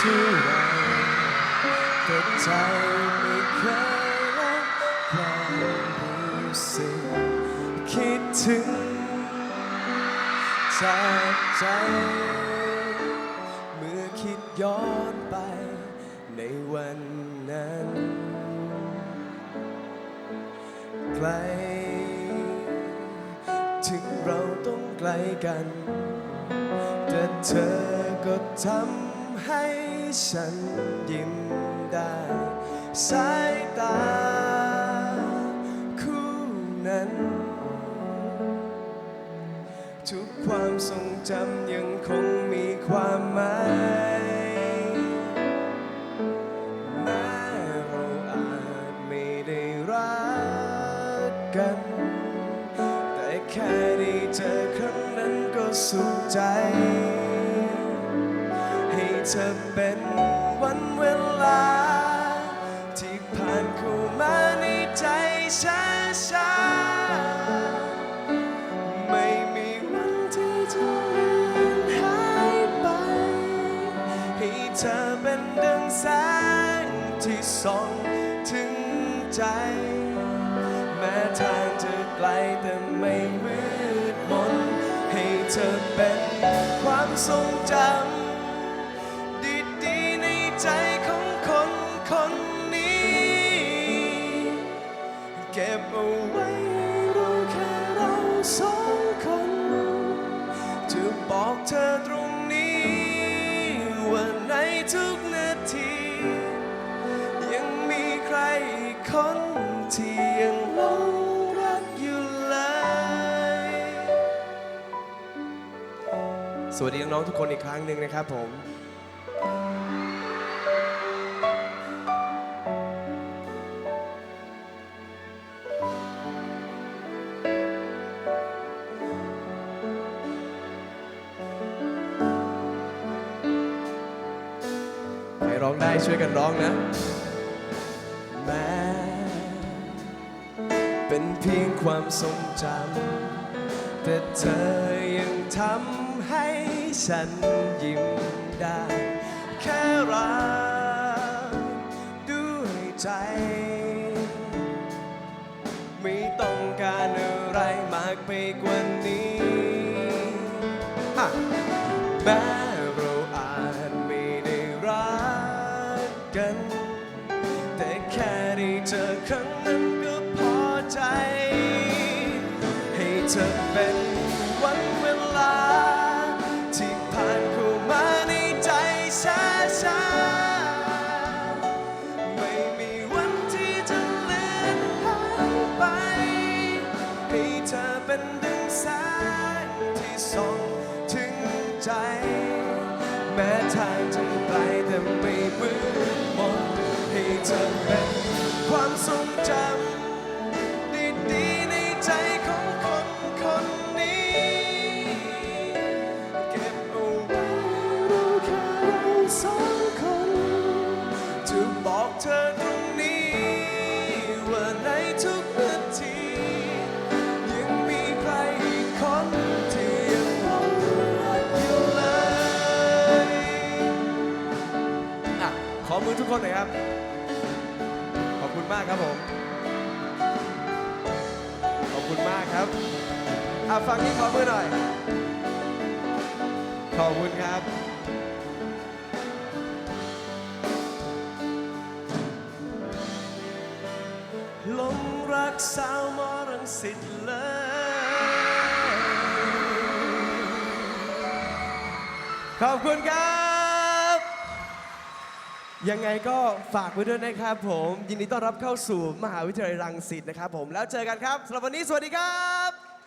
ท่ไรแต่ใจไม่เคยละความรู้สึกคิดถึงจากใจ เมื่อคิดย้อนไปในวันนั้นไกลถึงเราต้องไกลกัน แต่เธอก็ทำ ให้ฉันยิ้มได้สายตาคู่นั้น ทุกความทรงจำยังคงมีความหมายแม้เราอาจไม่ได้รักกัน แต่แค่ได้เจอครั้งนั้นก็สุขใจ เธอเป็นวันเวลา ที่ผ่านเข้ามาในใจช้าช้าไม่มีวันที่จะเลือนหายไป ให้เธอเป็นดังแสงที่ส่องถึงใจ แม้ทางจะไกลแต่ไม่มืดมน ให้เธอเป็นความทรงจำ ใจของคนคนนี้ เก็บเอาไว้รู้แค่เราสองคนจะบอกเธอตรงนี้ ว่าในทุกนาที ยังมีใครอีกคนที่ยังหลงรักอยู่เลย สวัสดีน้องๆทุกคนอีกครั้งหนึ่งนะครับผม ได้ช่วยกันร้องนะ แม้ เป็นเพียงความทรงจำ แต่เธอยังทำให้ฉันยิ้มได้ แค่รักด้วยใจ ไม่ต้องการอะไรมากไปกว่านี้ฮะแม้ กัน แต่แค่ได้เจอครั้งนั้นก็พอใจ ให้เธอเป็น มือทุกคนหน่อยครับ ขอบคุณมากครับผม ขอบคุณมากครับอะฟังนี้ขอมือหน่อย ขอบคุณครับ ลงรักสาวมอรังสิตเลยขอบคุณครับ ยังไงก็ฝากไว้ด้วยนะครับผม ยินดีต้อนรับเข้าสู่มหาวิทยาลัยรังสิตนะครับผมแล้วเจอกันครับสำหรับวันนี้สวัสดีครับ